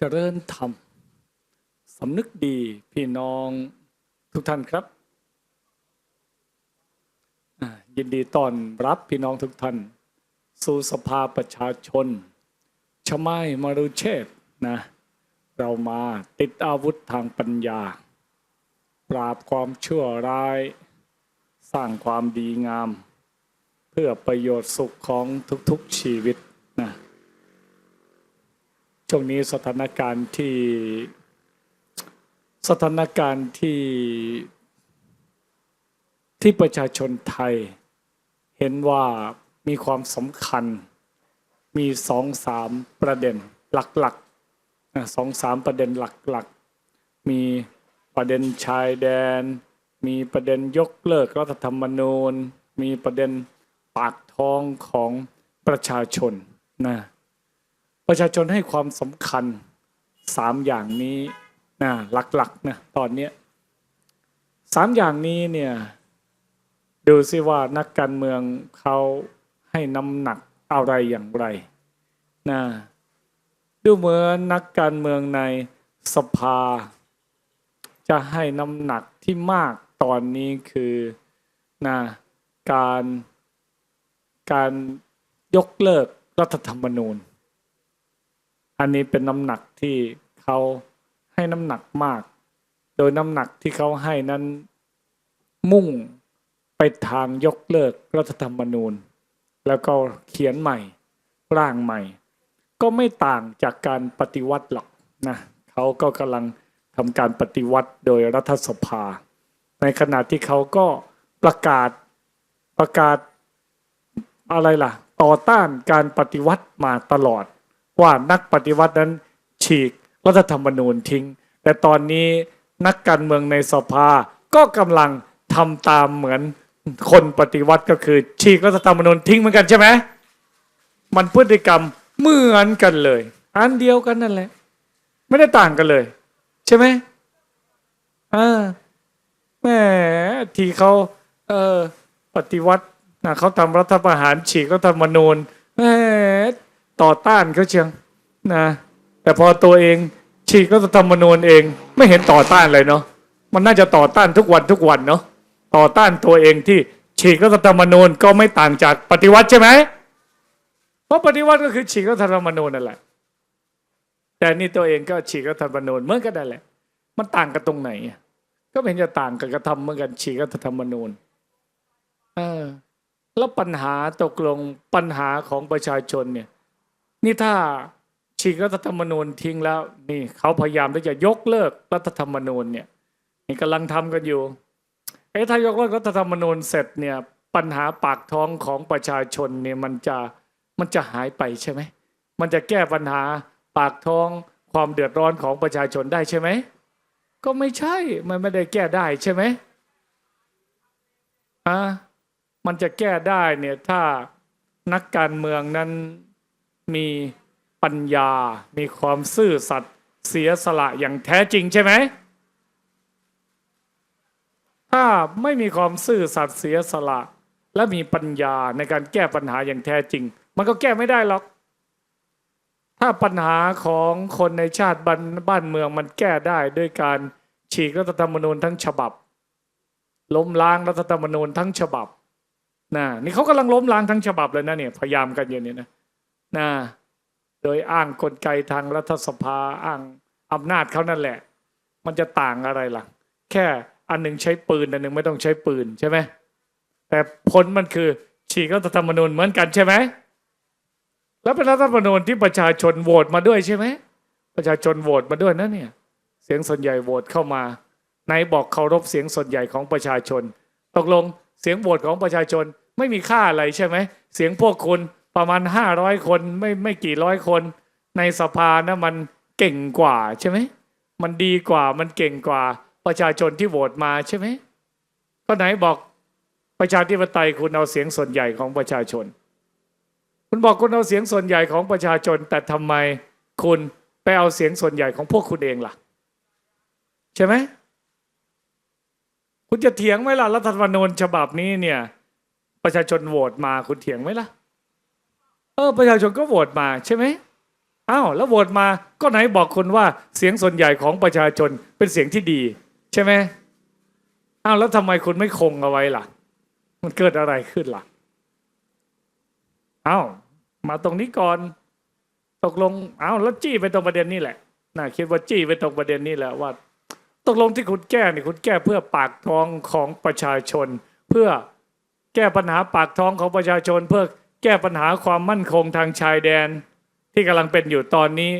เจริญธรรมสำนึกดีพี่น้องทุกท่านครับยินดีต้อนรับพี่น้องทุกท่าน สู่สภาประชาชนชมัยมรุเชษนะเรามาติดอาวุธทางปัญญา ปราบความชั่วร้าย สร้างความดีงาม เพื่อประโยชน์สุขของทุกๆชีวิต ช่วงนี้สถานการณ์ที่สถานการณ์ที่ที่ประชาชนไทย เห็นว่ามีความสำคัญมีสองสามประเด็นหลักๆสองสามประเด็นหลักๆ มีประเด็นชายแดน มีประเด็นยกเลิกรัฐธรรมนูญ มีประเด็นปากท้องของประชาชนนะ ประชาชนให้ความสำคัญสามอย่างนี้นะหลักๆนะตอนเนี้สามอย่างนี้เนี่ยดูสิว่านักการเมืองเขาให้น้ำหนักอะไรอย่างไรนะดูเหมือนนักการเมืองในสภา จะให้น้ำหนักที่มากตอนนี้คือนะการการยกเลิกรัฐธรรมนูญ อันนี้เป็นน้ำหนักที่เขาให้น้ำหนักมาก โดยน้ำหนักที่เขาให้นั้นมุ่งไปทางยกเลิกรัฐธรรมนูญ แล้วก็เขียนใหม่ ร่างใหม่ ก็ไม่ต่างจากการปฏิวัติหรอกนะเขาก็กำลังทำการปฏิวัติโดยรัฐสภา ในขณะที่เขาก็ประกาศประกาศอะไรล่ะ ต่อต้านการปฏิวัติมาตลอด ว่านักปฏิวัตินั้นฉีกรัฐธรรมนูญทิ้ง แต่ตอนนี้นักการเมืองในสภาก็กำลังทำตามเหมือนคนปฏิวัติก็คือ ฉีกรัฐธรรมนูญทิ้งเหมือนกันใช่ไหมมันพฤติกรรมเหมือนกันเลย อันเดียวกันนั่นแหละ ไม่ได้ต่างกันเลย ใช่ไหมอ่าแหมที่เขาเออปฏิวัตินะเขาทำรัฐประหารฉีกรัฐธรรมนูญ ต่อต้านเขาเชียงนะแต่พอตัวเองฉีกรัฐธรรมนูญเองไม่เห็นต่อต้านเลยเนาะมันน่าจะต่อต้านทุกวันทุกวันเนาะต่อต้านตัวเองที่ฉีกรัฐธรรมนูญก็ไม่ต่างจากปฏิวัติใช่ไหมเพราะปฏิวัติก็คือฉีกรัฐธรรมนูญนั่นแหละแต่นี่ตัวเองก็ฉีกรัฐธรรมนูญเหมือนกันนั่นแหละ มันต่างกันตรงไหน ก็ไม่เห็นจะต่างกันกระทำเหมือนกันฉีกรัฐธรรมนูญเออแล้วปัญหาตกลงปัญหาของประชาชนเนี่ย นี่ถ้าฉีกรัฐธรรมนูญทิ้งแล้วนี่เขาพยายามที่จะยกเลิกรัฐธรรมนูญเนี่ยนี่กำลังทำกันอยู่เอ้ถ้ายกเลิกรัฐธรรมนูญเสร็จเนี่ยปัญหาปากท้องของประชาชนเนี่ยมันจะมันจะหายไปใช่ไหมมันจะแก้ปัญหาปากท้องความเดือดร้อนของประชาชนได้ใช่ไหมก็ไม่ใช่มันไม่ได้แก้ได้ใช่ไหมอ่ามันจะแก้ได้เนี่ยถ้านักการเมืองนั้น มีปัญญา มีความซื่อสัตย์เสียสละอย่างแท้จริงใช่ไหม ถ้าไม่มีความซื่อสัตย์เสียสละ และมีปัญญาในการแก้ปัญหาอย่างแท้จริง มันก็แก้ไม่ได้หรอก ถ้าปัญหาของคนในชาติบ้านบ้านเมืองมันแก้ได้ด้วยการฉีกรัฐธรรมนูญทั้งฉบับ ล้มล้างรัฐธรรมนูญทั้งฉบับนะนี่เขากำลังล้มล้างทั้งฉบับเลยนะเนี่ยพยายามกันอย่างนี้นะ นะโดยอ้างกลไกทางรัฐสภาอ้างอำนาจเขานั่นแหละ มันจะต่างอะไรล่ะ แค่อันหนึ่งใช้ปืนอันหนึ่งไม่ต้องใช้ปืนใช่ไหมแต่ผลมันคือฉีกรัฐธรรมนูญเหมือนกันใช่ไหมแล้วเป็นรัฐธรรมนูญที่ประชาชนโหวตมาด้วยใช่ไหมประชาชนโหวตมาด้วยนะเนี่ยเสียงส่วนใหญ่โหวตเข้ามาไหนบอกเคารพเสียงส่วนใหญ่ของประชาชน ตกลงเสียงโหวตของประชาชนไม่มีค่าอะไรใช่ไหมเสียงพวกคุณ ประมาณห้าร้อยคนไม่ไม่กี่ร้อยคนในสภานะมันเก่งกว่าใช่ไหมมันดีกว่ามันเก่งกว่าประชาชนที่โหวตมาใช่ไหมก็ไหนบอกประชาธิปไตยคุณเอาเสียงส่วนใหญ่ของประชาชน คุณบอกคุณเอาเสียงส่วนใหญ่ของประชาชน แต่ทำไมคุณไปเอาเสียงส่วนใหญ่ของพวกคุณเองล่ะ ใช่ไหมคุณจะเถียงไหมล่ะรัฐธรรมนูญฉบับนี้เนี่ย ประชาชนโหวตมาคุณเถียงไหมล่ะ เออประชาชนก็โหวตมาใช่ไหมอ้าวแล้วโหวตมาก็ไหนบอกคุณว่าเสียงส่วนใหญ่ของประชาชนเป็นเสียงที่ดี ใช่ไหมอ้าวแล้วทำไมคุณไม่คงเอาไว้ล่ะ มันเกิดอะไรขึ้นล่ะอ้าวมาตรงนี้ก่อนตกลงอ้าวแล้วจี้ไปตรงประเด็นนี้แหละน่าคิดว่าจี้ไปตรงประเด็นนี้แหละว่า ตกลงที่คุณแก้นี่คุณแก้เพื่อปากท้องของประชาชน เพื่อแก้ปัญหาปากท้องของประชาชนเพื่อ แก้ปัญหาความมั่นคงทางชายแดน ที่กำลังเป็นอยู่ตอนนี้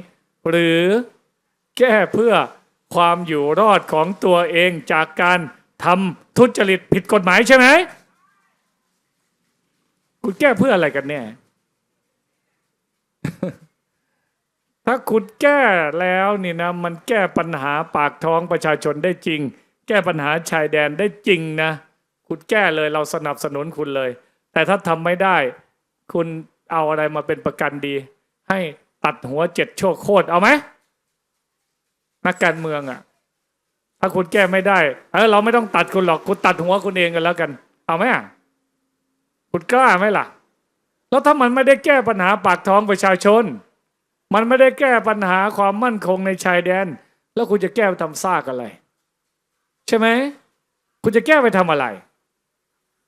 หรือแก้เพื่อความอยู่รอดของตัวเองจากการทำทุจริตผิดกฎหมายใช่ไหมคุณแก้เพื่ออะไรกันแน่ถ้าคุณแก้แล้วนี่นะมันแก้ปัญหาปากท้องประชาชนได้จริง แก้ปัญหาชายแดนได้จริงนะ คุณแก้เลยเราสนับสนุนคุณเลย แต่ถ้าทำไม่ได้ คุณเอาอะไรมาเป็นประกันดี ให้ตัดหัวเจ็ดโชคโคตรเอาไหมนักการเมืองอะ่ะ ถ้าคุณแก้ไม่ได้เออเราไม่ต้องตัดคุณหรอกคุณตัดหัวคุณเองกันแล้วกัน เอาไหมอะคุณกล้าไหมล่ะ แล้วถ้ามันไม่ได้แก้ปัญหาปากท้องประชาชน มันไม่ได้แก้ปัญหาความมั่นคงในชายแดน แล้วคุณจะแก้ไปทำซากอะไร ใช่ไหมคุณจะแก้ไปทำอะไร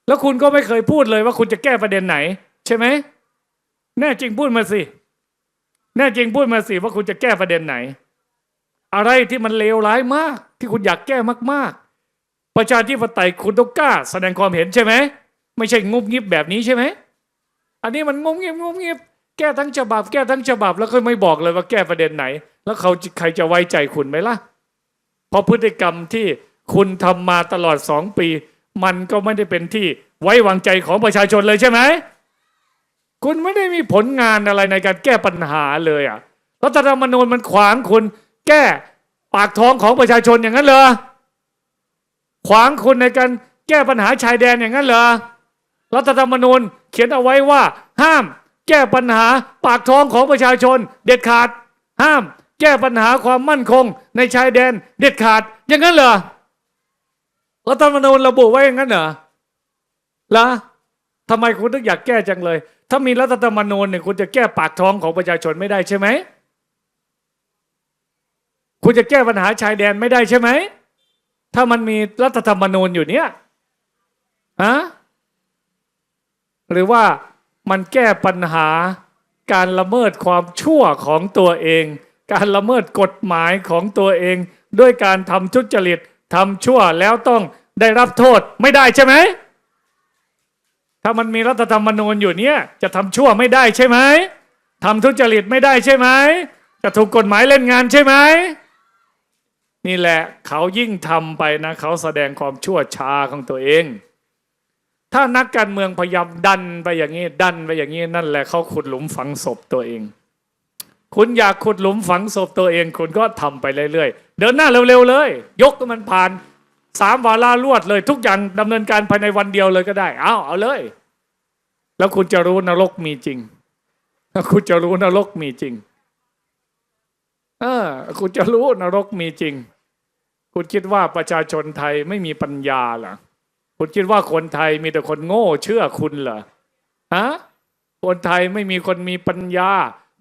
แล้วคุณก็ไม่เคยพูดเลยว่าคุณจะแก้ประเด็นไหน ช่ไหมแน่จริงพูดมาสิ แน่จริงพูดมาสิว่าคุณจะแก้ประเด็นไหน อะไรที่มันเลวร้ายมาก ที่คุณอยากแก้มาก ๆ ประชาธิปไตยคุณต้องกล้า แสดงความเห็นใช่ไหมไม่ใช่งุบงิบแบบนี้ใช่ไหมอันนี้มันงุบงิบงุบงิบแก้ทั้งฉบับ แก้ทั้งฉบับ แล้วก็ไม่บอกเลยว่าแก้ประเด็นไหน แล้วเขาใครจะไว้ใจคุณไหมล่ะเพราะพฤติกรรมที่คุณทำมาตลอดสองปี มันก็ไม่ได้เป็นที่ไว้วางใจของประชาชนเลยใช่ไหม คุณไม่ได้มีผลงานอะไรในการแก้ปัญหาเลยอะรัฐธรรมนูญมันขวางคุณแก้ปากท้องของประชาชนอย่างนั้นเหรอขวางคุณในการแก้ปัญหาชายแดนอย่างนั้นเหรอรัฐธรรมนูญเขียนเอาไว้ว่า ห้ามแก้ปัญหาปากท้องของประชาชน เด็ดขาด ห้าม แก้ปัญหาความมั่นคง ในชายแดน เด็ดขาด อย่างนั้นเหรอรัฐธรรมนูญระบุไว้อย่างนั้นเหรอละทำไมคุณถึงอยากแก้จังเลย ถ้ามีรัฐธรรมนูญเนี่ยคุณจะแก้ปากท้องของประชาชนไม่ได้ใช่ไหม คุณจะแก้ปัญหาชายแดนไม่ได้ใช่ไหม ถ้ามันมีรัฐธรรมนูญอยู่เนี่ยฮะหรือว่ามันแก้ปัญหาการละเมิดความชั่วของตัวเอง การละเมิดกฎหมายของตัวเอง ด้วยการทำทุจริตทำชั่วแล้วต้องได้รับโทษไม่ได้ใช่ไหม ถ้ามันมีรัฐธรรมนูญอยู่เนี่ย จะทำชั่วไม่ได้ใช่ไหมทำทุจริตไม่ได้ใช่ไหมจะถูกกฎหมายเล่นงานใช่ไหมนี่แหละเขายิ่งทำไปนะเขาแสดงความชั่วช้าของตัวเอง ถ้านักการเมืองพยายามดันไปอย่างนี้ดันไปอย่างนี้นั่นแหละเขาขุดหลุมฝังศพตัวเอง คุณอยากขุดหลุมฝังศพตัวเอง คุณก็ทำไปเรื่อยๆ เดินหน้าเร็วๆเลย ยกมันผ่าน สามวาระรวดเลย ทุกอย่างดำเนินการภายในวันเดียวเลยก็ได้ เอาเอาเลย แล้วคุณจะรู้นรกมีจริง แล้วคุณจะรู้นรกมีจริง เออ คุณจะรู้นรกมีจริง คุณคิดว่าประชาชนไทยไม่มีปัญญาเหรอคุณคิดว่าคนไทยมีแต่คนโง่ เชื่อคุณเหรอฮะคนไทยไม่มีคนมีปัญญา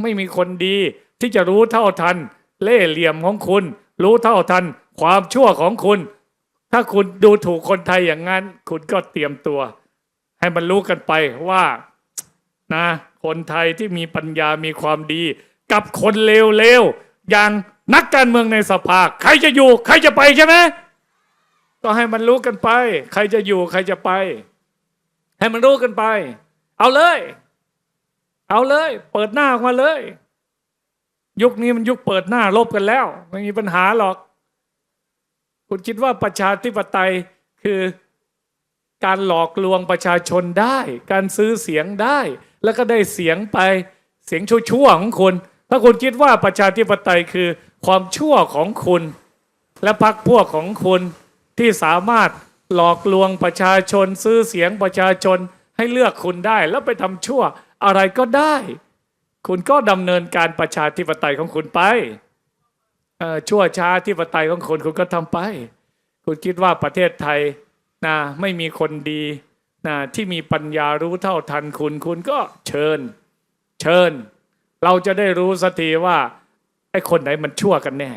ไม่มีคนดี ที่จะรู้เท่าทัน เล่เหลี่ยมของคุณ รู้เท่าทัน ความชั่วของคุณ ถ้าคุณดูถูกคนไทยอย่างนั้น คุณก็เตรียมตัว ให้มันรู้กันไปว่านะคนไทยที่มีปัญญามีความดี กับคนเลวๆอย่างนักการเมืองในสภา ใครจะอยู่ ใครจะไปใช่ไหมก็ให้มันรู้กันไป ใครจะอยู่ใครจะไป ให้มันรู้กันไป เอาเลย เอาเลย เปิดหน้าออกมาเลย ยุคนี้มันยุคเปิดหน้าลบกันแล้ว ไม่มีปัญหาหรอก คุณคิดว่าประชาธิปไตยคือการหลอกลวงประชาชนได้ การซื้อเสียงได้ แล้วก็ได้เสียงไปเสียงชั่วๆของคุณ ถ้าคุณคิดว่าประชาธิปไตยคือความชั่วของคุณ และพรรคพวกของคุณที่สามารถหลอกลวงประชาชน ซื้อเสียงประชาชนให้เลือกคุณได้ แล้วไปทำชั่วอะไรก็ได้ คุณก็ดำเนินการประชาธิปไตยของคุณไป ชั่วช้าธิปไตยของคุณคุณก็ทำไป คุณคิดว่าประเทศไทยนะไม่มีคนดีนะที่มีปัญญารู้เท่าทันคุณคุณก็เชิญ เชิญ เราจะได้รู้สักทีว่าไอ้คนไหนมันชั่วกันแน่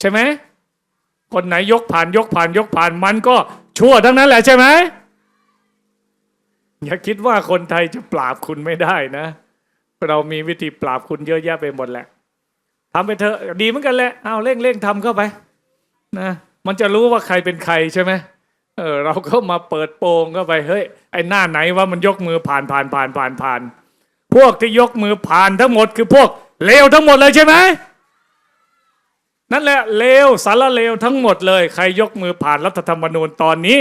ใช่ไหมคนไหนยกผ่านยกผ่านยกผ่านมันก็ชั่วทั้งนั้นแหละใช่ไหมอย่าคิดว่าคนไทยจะปราบคุณไม่ได้นะ เรามีวิธีปราบคุณเยอะแยะไปหมดแหละ ทำไปเถอะดีเหมือนกันแหละเอาเร่งเร่งทำเข้าไปนะมันจะรู้ว่าใครเป็นใครใช่ไหมเออเราก็มาเปิดโปงเข้าไปเฮ้ยไอ้หน้าไหนว่ามันยกมือผ่านผ่านผ่านผ่านผ่าน พวกที่ยกมือผ่านทั้งหมดคือพวกเลวทั้งหมดเลยใช่ไหมนั่นแหละเลวสารเลวทั้งหมดเลย ใครยกมือผ่านรัฐธรรมนูญตอนนี้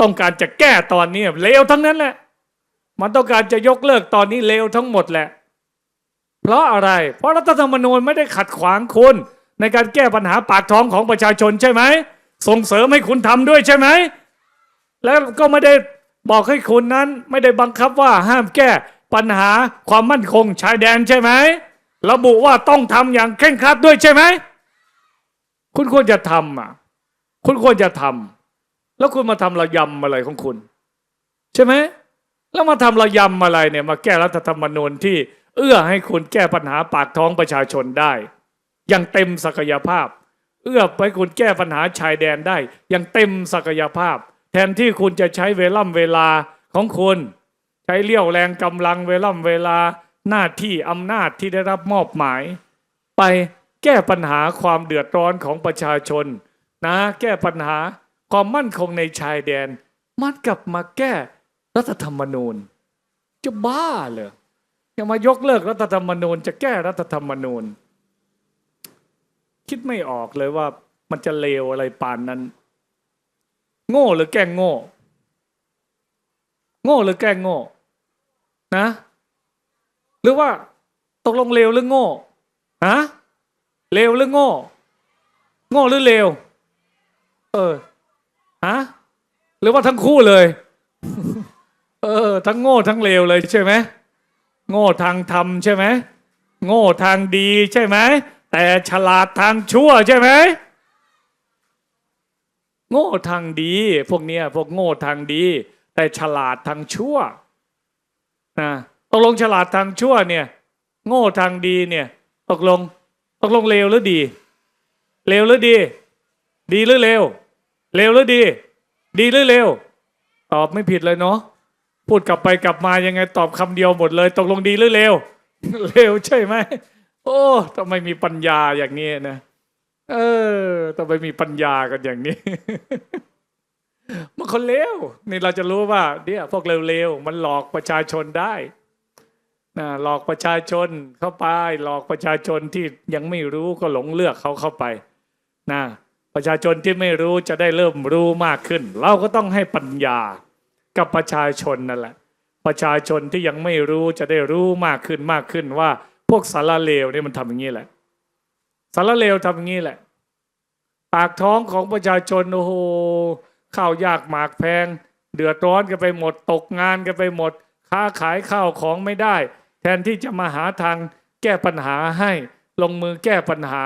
ต้องการจะแก้ตอนนี้เลวทั้งนั้นแหละ มันต้องการจะยกเลิกตอนนี้เลวทั้งหมดแหละ เพราะอะไร เพราะรัฐธรรมนูญไม่ได้ขัดขวางคุณในการแก้ปัญหาปากท้องของประชาชนใช่ไหม ส่งเสริมให้คุณทำด้วยใช่ไหม แล้วก็ไม่ได้บอกให้คุณนั้น ไม่ได้บังคับว่าห้ามแก้ปัญหาความมั่นคงชายแดนใช่ไหม ระบุว่าต้องทำอย่างเคร่งครัดด้วยใช่ไหม คุณควรจะทำอะ คุณควรจะทำแล้วคุณมาทำระยำอะไรของคุณ ใช่ไหม แล้วมาทำระยำอะไรเนี่ยมาแก้รัฐธรรมนูญที่ เอื้อให้คุณแก้ปัญหาปากท้องประชาชนได้ อย่างเต็มศักยภาพ เอื้อให้คุณแก้ปัญหาชายแดนได้ อย่างเต็มศักยภาพ แทนที่คุณจะใช้เวล่ำเวลาของคุณใช้เลี้ยวแรงกำลังเวล่ำเวลาหน้าที่อำนาจที่ได้รับมอบหมาย ไปแก้ปัญหาความเดือดร้อนของประชาชน นะ แก้ปัญหาความมั่นคงในชายแดน มันกลับมาแก้รัฐธรรมนูญ จะบ้าเหรอ ย่ามายกเลิกรัฐธรรมนูญ จะแก้รัฐธรรมนูญ คิดไม่ออกเลยว่ามันจะเลวอะไรปานนั้น โง่หรือแกล้งโง่ โง่หรือแกล้งโง่ นะ หรือว่าตกลงเลวหรือโง่ฮะเลวหรือโง่ โง่หรือเลวเออฮะหรือว่าทั้งคู่เลย เออ ทั้งโง่ทั้งเลวเลยใช่ไหม โง่ทางธรรมใช่ไหมโง่ทางดีใช่ไหมแต่ฉลาดทางชั่วใช่ไหมโง่ทางดี พวกเนี้ยพวกโง่ทางดี แต่ฉลาดทางชั่วนะตกลงฉลาดทางชั่วเนี่ย โง่ทางดีเนี่ยตกลงตกลงเลวหรือดีเลวหรือดี ดีหรือเลวเลวหรือดี ดีหรือเลวตอบไม่ผิดเลยเนาะ พูดกลับไปกลับมายังไงตอบคำเดียวหมดเลย ตกลงดีหรือเลวเลวใช่ไหมโอ้ทำไมมีปัญญาอย่างนี้นะเออทำไมมีปัญญากันอย่างนี้มันคนเลวนี่เราจะรู้ว่าเนี่ยพวกเลวๆมันหลอกประชาชนได้นะหลอกประชาชนเข้าไป หลอกประชาชนที่ยังไม่รู้ก็หลงเลือกเขาเข้าไปนะประชาชนที่ไม่รู้จะได้เริ่มรู้มากขึ้น เราก็ต้องให้ปัญญา กับประชาชนนั่นแหละ ประชาชนที่ยังไม่รู้จะได้รู้มากขึ้นมากขึ้นว่า พวกสารเลวเนี่ยมันทำอย่างนี้แหละสารเลวทำอย่างนี้แหละ ปากท้องของประชาชนโอ้โหข้าวยากหมากแพง เดือดร้อนกันไปหมดตกงานกันไปหมด ค้าขายข้าวของไม่ได้ แทนที่จะมาหาทางแก้ปัญหาให้ลงมือแก้ปัญหา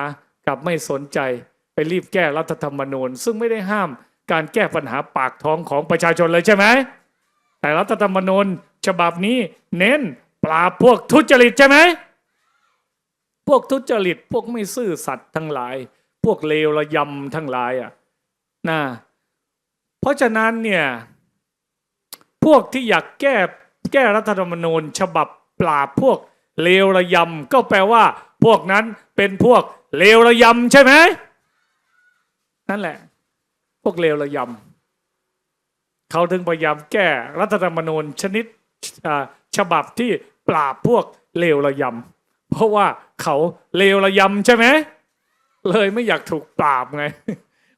กลับไม่สนใจไปรีบแก้รัฐธรรมนูญ ซึ่งไม่ได้ห้ามการแก้ปัญหาปากท้องของประชาชนเลยใช่ไหม แต่รัฐธรรมนูญฉบับนี้เน้นปราบพวกทุจริตใช่ไหม พวกทุจริตพวกไม่ซื่อสัตย์ทั้งหลาย พวกเลวระยำทั้งหลายอะนะเพราะฉะนั้นเนี่ยพวกที่อยากแก้แก้รัฐธรรมนูญ ฉบับปราบพวกเลวระยำก็แปลว่า พวกนั้นเป็นพวกเลวระยำใช่ไหมนั่นแหละ พวกเลวระยำ เขาถึงพยายามแก้รัฐธรรมนูญชนิดฉบับที่ปราบพวกเลวระยำเพราะว่าเขาเลวระยำใช่ไหมเลยไม่อยากถูกปราบไง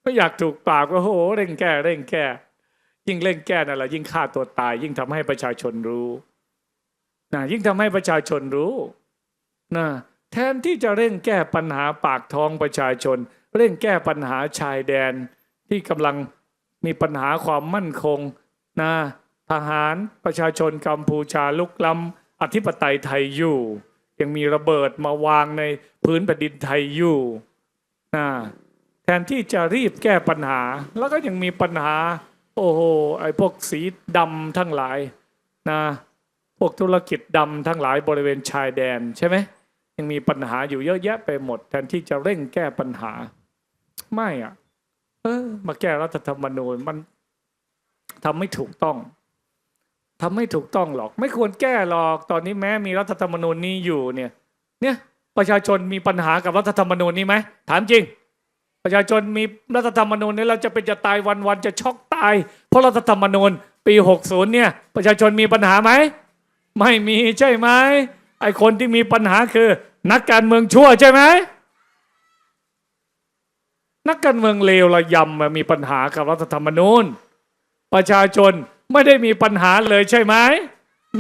ไม่อยากถูกปราบก็โหเร่งแก้เร่งแก้ ยิ่งเร่งแก้นั่นแหละยิ่งฆ่าตัวตาย ยิ่งทำให้ประชาชนรู้นะยิ่งทำให้ประชาชนรู้นะแทนที่จะเร่งแก้ปัญหาปากท้องประชาชน เร่งแก้ปัญหาชายแดนที่กำลัง มีปัญหาความมั่นคงนะทหารประชาชนกัมพูชาลุกล้ำอธิปไตยไทยอยู่ ยังมีระเบิดมาวางในพื้นแผ่นดินไทยอยู่นะแทนที่จะรีบแก้ปัญหา แล้วก็ยังมีปัญหา โอ้โหไอ้พวกสีดำทั้งหลายนะพวกธุรกิจดำทั้งหลายบริเวณชายแดนใช่ไหมยังมีปัญหาอยู่เยอะแยะไปหมด แทนที่จะเร่งแก้ปัญหา ไม่อะ เออ มาแก้รัฐธรรมนูญมันทำไม่ถูกต้องทำไม่ถูกต้องหรอก ไม่ควรแก้หรอกตอนนี้แม้มีรัฐธรรมนูญนี้อยู่เนี่ย เนี่ยประชาชนมีปัญหากับรัฐธรรมนูญนี้ไหมถามจริง ประชาชนมีรัฐธรรมนูญนี้เราจะเป็นจะตายวันวันๆจะช็อกตาย เพราะรัฐธรรมนูญปี60เนี่ย ประชาชนมีปัญหาไหมไม่มีใช่ไหมไอคนที่มีปัญหาคือ นักการเมืองชั่วใช่ไหม นักการเมืองเลวระยำมามีปัญหากับรัฐธรรมนูญ ประชาชนไม่ได้มีปัญหาเลยใช่ไหม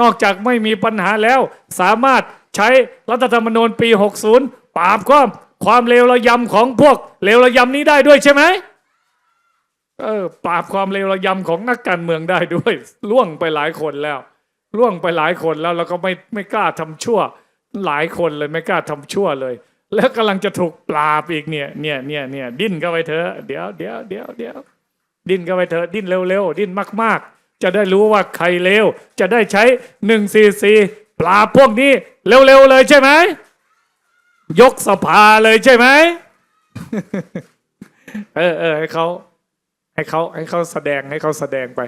นอกจากไม่มีปัญหาแล้ว สามารถใช้รัฐธรรมนูญปี 60 ปราบความความเลวระยำของพวกเลวระยำนี้ได้ด้วยใช่ไหมเออปราบความเลวระยำของนักการเมืองได้ด้วยล่วงไปหลายคนแล้วล่วงไปหลายคนแล้วแล้วก็ไม่ไม่กล้าทำชั่ว หลายคนเลยไม่กล้าทำชั่วเลย แล้วกำลังจะถูกปราบอีกเนี่ยเนี่ยเนี่ยเนี่ยดิ้นเข้าไปเถอะเดี๋ยวเดี๋ยวเดี๋ยวเดี๋ยวดิ้นเข้าไปเถอะดิ้นเร็วๆดิ้นมาก ๆ จะได้รู้ว่าใครเลวจะได้ใช้หนึ่งสี่สี่ปราบพวกนี้เร็วๆเลยใช่ไหมยกสภาเลยใช่ไหมเออเออให้เขาให้เขาให้เขาแสดงให้เขาแสดงไป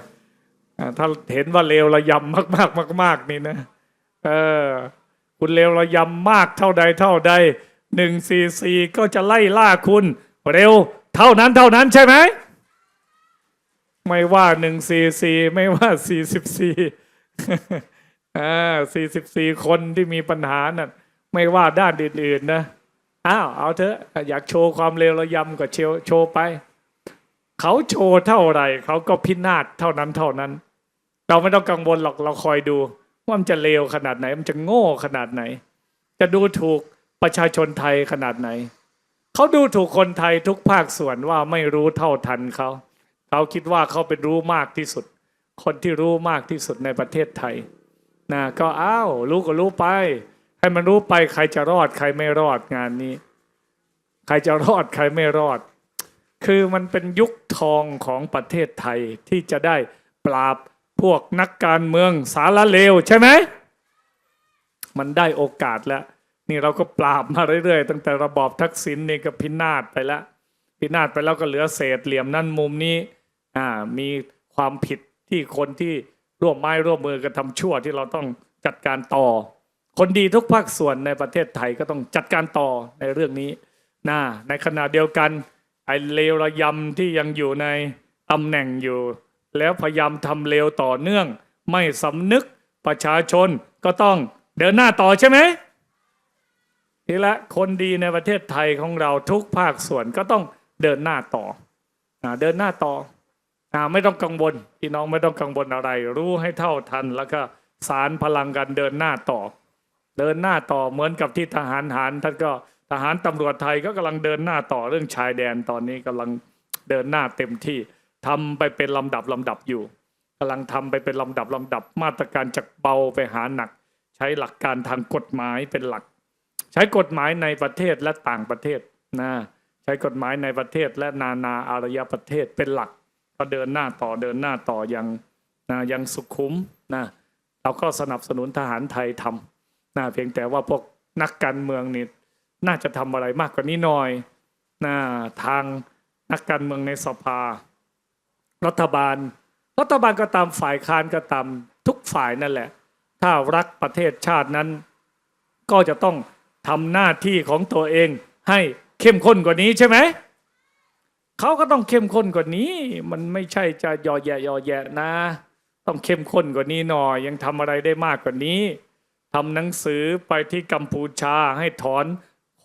ถ้าเห็นว่าเลวระยำมากมากมากมากๆนี่นะเออคุณเลวระยำมากเท่าใดเท่าใด หนึ่งสี่สี่ก็จะไล่ล่าคุณ เร็ว เท่านั้นเท่านั้นใช่ไหม ไม่ว่าหนึ่งสี่สี่ไม่ว่าสี่สิบสี่อ่าสี่สิบสี่คนที่มีปัญหานั่นไม่ว่าด้านอื่นๆนะอ้าวเอาเถอะอยากโชว์ความเลวระยำก็เชวโชว์ไป เขาโชว์เท่าไหร่เขาก็พินาศเท่านั้นเท่านั้น เราไม่ต้องกังวลหรอกเราคอยดู ว่ามันจะเลวขนาดไหน มันจะโง่ขนาดไหน จะดูถูก ประชาชนไทยขนาดไหน เขาดูถูกคนไทยทุกภาคส่วนว่าไม่รู้เท่าทันเขาเขาคิดว่าเขาเป็นรู้มากที่สุด คนที่รู้มากที่สุดในประเทศไทยนะก็อ้าวรู้ก็รู้ไป ให้มันรู้ไปใครจะรอดใครไม่รอดงานนี้ ใครจะรอดใครไม่รอด คือมันเป็นยุคทองของประเทศไทยที่จะได้ปราบพวกนักการเมืองสารเลวใช่ไหมมันได้โอกาสแล้ว นี่เราก็ปราบมาเรื่อยๆ ตั้งแต่ระบอบทักษิณนี่ก็พินาศไปแล้ว พินาศไปแล้วก็เหลือเศษเหลี่ยมนั่นมุมนี้อ่ามีความผิดที่คนที่ร่วมไม้ร่วมมือกันทำชั่วที่เราต้องจัดการต่อ คนดีทุกภาคส่วนในประเทศไทยก็ต้องจัดการต่อในเรื่องนี้นะในขณะเดียวกันไอ้เลวระยำที่ยังอยู่ในตำแหน่งอยู่ แล้วพยายามทำเลวต่อเนื่อง ไม่สำนึกประชาชนก็ต้องเดินหน้าต่อใช่ไหม ทีละคนดีในประเทศไทยของเราทุกภาคส่วนก็ต้องเดินหน้าต่ออเดินหน้าต่ออไม่ต้องกังวลพี่น้องไม่ต้องกังวลอะไร รู้ให้เท่าทันแล้วก็สารพลังกันเดินหน้าต่อ เดินหน้าต่อเหมือนกับที่ทหารหารท่านก็ทหารตำรวจไทยก็กำลังเดินหน้าต่อเรื่องชายแดนตอนนี้กำลังเดินหน้าเต็มที่ทำไปเป็นลำดับลำดับอยู่กำลังทำไปเป็นลำดับลำดับมาตรการจากเบาไปหาหนัก ใช้หลักการทางกฎหมายเป็นหลัก ใช้กฎหมายในประเทศและต่างประเทศนะใช้กฎหมายในประเทศและนานาอารยประเทศเป็นหลักก็เดินหน้าต่อเดินหน้าต่อยังนะยังสุขุมนะเราก็สนับสนุนทหารไทยทำนะเพียงแต่ว่าพวกนักการเมืองนี่น่าจะทำอะไรมากกว่านี้หน่อยนะทางนักการเมืองในสภา รัฐบาล รัฐบาลก็ตามฝ่ายค้านก็ตามทุกฝ่ายนั่นแหละ ถ้ารักประเทศชาตินั้น ก็จะต้อง ทำหน้าที่ของตัวเองให้เข้มข้นกว่านี้ใช่ไหมเขาก็ต้องเข้มข้นกว่านี้ มันไม่ใช่จะยอแยะยอแยะนะ ต้องเข้มข้นกว่านี้หน่อย ยังทำอะไรได้มากกว่านี้ทำหนังสือไปที่กัมพูชาให้ถอน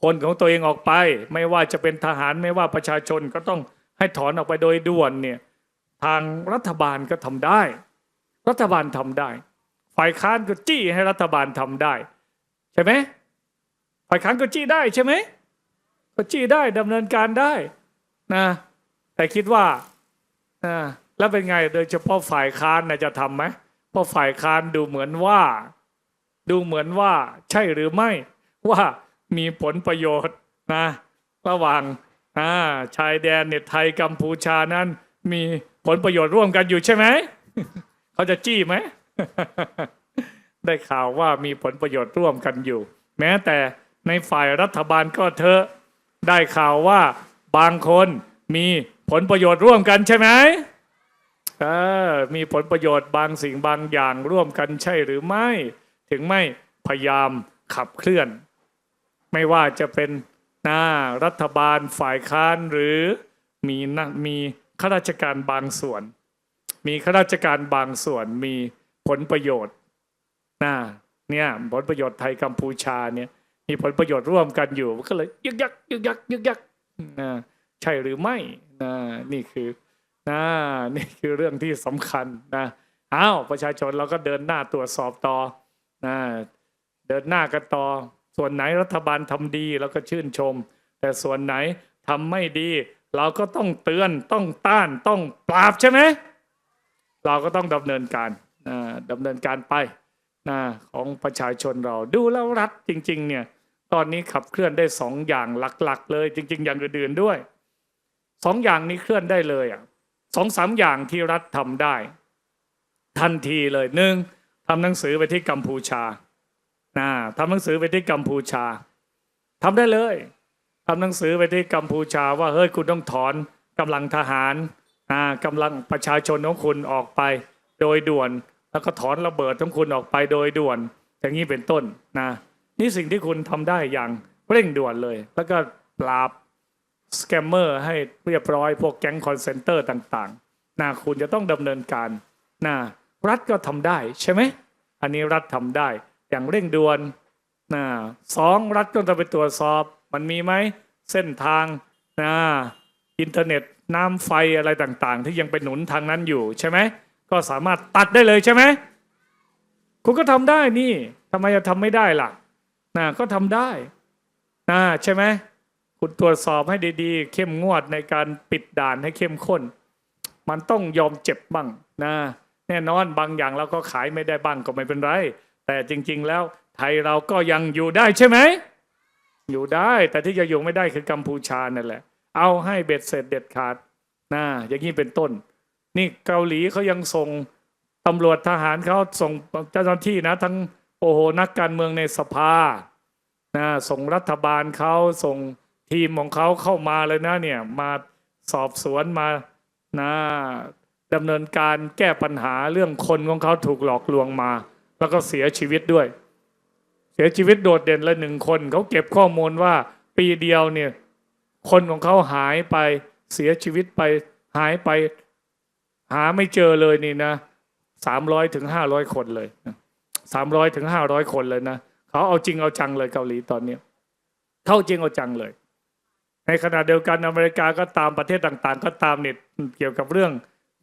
คนของตัวเองออกไป ไม่ว่าจะเป็นทหารไม่ว่าประชาชนก็ต้องให้ถอนออกไปโดยด่วนเนี่ยทางรัฐบาลก็ทำได้ รัฐบาลทำได้ ฝ่ายค้านก็จี้ให้รัฐบาลทำได้ ใช่ไหม ฝ่ายค้านก็จี้ได้ใช่ไหมก็จี้ได้ดำเนินการได้นะแต่คิดว่าอ่าแล้วเป็นไงโดยเฉพาะฝ่ายค้านนะจะทำไหมเพราะฝ่ายค้านดูเหมือนว่า ดูเหมือนว่า ใช่หรือไม่ ว่ามีผลประโยชน์นะระหว่างอ่าชายแดนเนี่ยไทยกัมพูชานั้น มีผลประโยชน์ร่วมกันอยู่ใช่ไหมเขาจะจี้ไหมได้ข่าวว่ามีผลประโยชน์ร่วมกันอยู่ แม้แต่ ในฝ่ายรัฐบาลก็เถอะได้ข่าวว่าบางคนมีผลประโยชน์ร่วมกันใช่ไหมเออมีผลประโยชน์บางสิ่งบางอย่างร่วมกันใช่หรือไม่ ถึงไม่พยายามขับเคลื่อน ไม่ว่าจะเป็นหน้ารัฐบาลฝ่ายค้านหรือมีนะมีข้าราชการบางส่วน มีข้าราชการบางส่วนมีผลประโยชน์นะเนี่ยผลประโยชน์ไทยกัมพูชาเนี่ย มีผลประโยชน์ร่วมกันอยู่ก็เลยยึกยักยึกยักยึกยักนะใช่หรือไม่นะนี่คือนะนี่คือเรื่องที่สำคัญนะอ้าวประชาชนเราก็เดินหน้าตรวจสอบต่อนะเดินหน้ากันต่อ ส่วนไหนรัฐบาลทำดีเราก็ชื่นชม แต่ส่วนไหนทำไม่ดี เราก็ต้องเตือนต้องต้านต้องปราบใช่ไหมเราก็ต้องดำเนินการนะดำเนินการไปนะของประชาชนเราดูแล้วรัฐจริง ๆ เนี่ย ตอนนี้ขับเคลื่อนได้สองอย่างหลักๆ เลย จริง ๆ อย่างอื่นๆด้วยสองอย่างนี้เคลื่อนได้เลยอะสองสามอย่างที่รัฐทำได้ ทันทีเลยหนึ่งทำหนังสือไปที่กัมพูชานะทำหนังสือไปที่กัมพูชาทำได้เลยทำหนังสือไปที่กัมพูชาว่าเฮ้ยคุณต้องถอนกำลังทหารอ่ากำลังประชาชนของคุณออกไป โดยด่วน แล้วก็ถอนระเบิดของคุณออกไปโดยด่วน อย่างนี้เป็นต้นนะ นี่สิ่งที่คุณทำได้อย่างเร่งด่วนเลย แล้วก็ปราบสแกมเมอร์ให้เรียบร้อยพวกแก๊งคอนเซนเตอร์ต่างๆนะคุณจะต้องดำเนินการนะรัฐก็ทำได้ใช่ไหม อันนี้รัฐทำได้อย่างเร่งด่วนนะสองรัฐก็ต้องไปตรวจสอบ มันมีไหมเส้นทางนะอินเทอร์เน็ตน้ำไฟอะไรต่างๆ ที่ยังไปหนุนทางนั้นอยู่ใช่ไหม ก็สามารถตัดได้เลยใช่ไหม คุณก็ทำได้นี่ทำไมจะทำไม่ได้ล่ะ นะก็ทำได้นะใช่ไหมคุณตรวจสอบให้ดีๆ เข้มงวดในการปิดด่านให้เข้มข้น มันต้องยอมเจ็บบ้างนะแน่นอนบางอย่างเราก็ขายไม่ได้บ้างก็ไม่เป็นไร แต่จริง ๆ แล้วไทยเราก็ยังอยู่ได้ใช่ไหมอยู่ได้แต่ที่จะอยู่ไม่ได้คือกัมพูชานั่นแหละ เอาให้เบ็ดเสร็จเด็ดขาดนะอย่างนี้เป็นต้น นี่เกาหลีเขายังส่งตำรวจทหารเขาส่งเจ้าหน้าที่นะ ทั้งโอ้โหนักการเมืองในสภา นะส่งรัฐบาลเขาส่งทีมของเขาเข้ามาเลยนะเนี่ยมาสอบสวนมานะดำเนินการแก้ปัญหาเรื่องคนของเขาถูกหลอกลวงมา แล้วก็เสียชีวิตด้วย เสียชีวิตโดดเด่นละหนึ่งคนเขาเก็บข้อมูลว่าปีเดียวเนี่ยคนของเขาหายไปเสียชีวิตไปหายไป หาไม่เจอเลยนี่นะสามร้อยถึงห้าร้อยคนเลยสามร้อยถึงห้าร้อยคนเลยนะ เขาเอาจริงเอาจังเลยเกาหลีตอนเนี้ยเข้าจริงเอาจังเลย ในขณะเดียวกันอเมริกาก็ตามประเทศต่างๆ ก็ตามเนี่ยเกี่ยวกับเรื่อง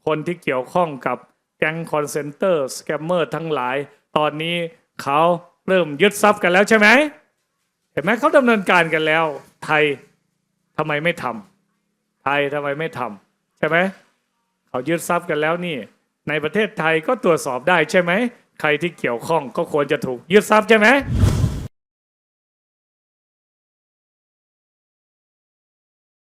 คนที่เกี่ยวข้องกับแก๊งคอนเซนเตอร์สแกมเมอร์ทั้งหลาย ตอนนี้เขาเริ่มยึดทรัพย์กันแล้วใช่ไหมเห็นไหมเขาดำเนินการกันแล้ว ไทยทำไมไม่ทำไทยทำไมไม่ทำใช่ไหมเขายึดทรัพย์กันแล้วนี่ ในประเทศไทยก็ตรวจสอบได้ใช่ไหมใครที่เกี่ยวข้องก็ควรจะถูกยึดทรัพย์ใช่ไหม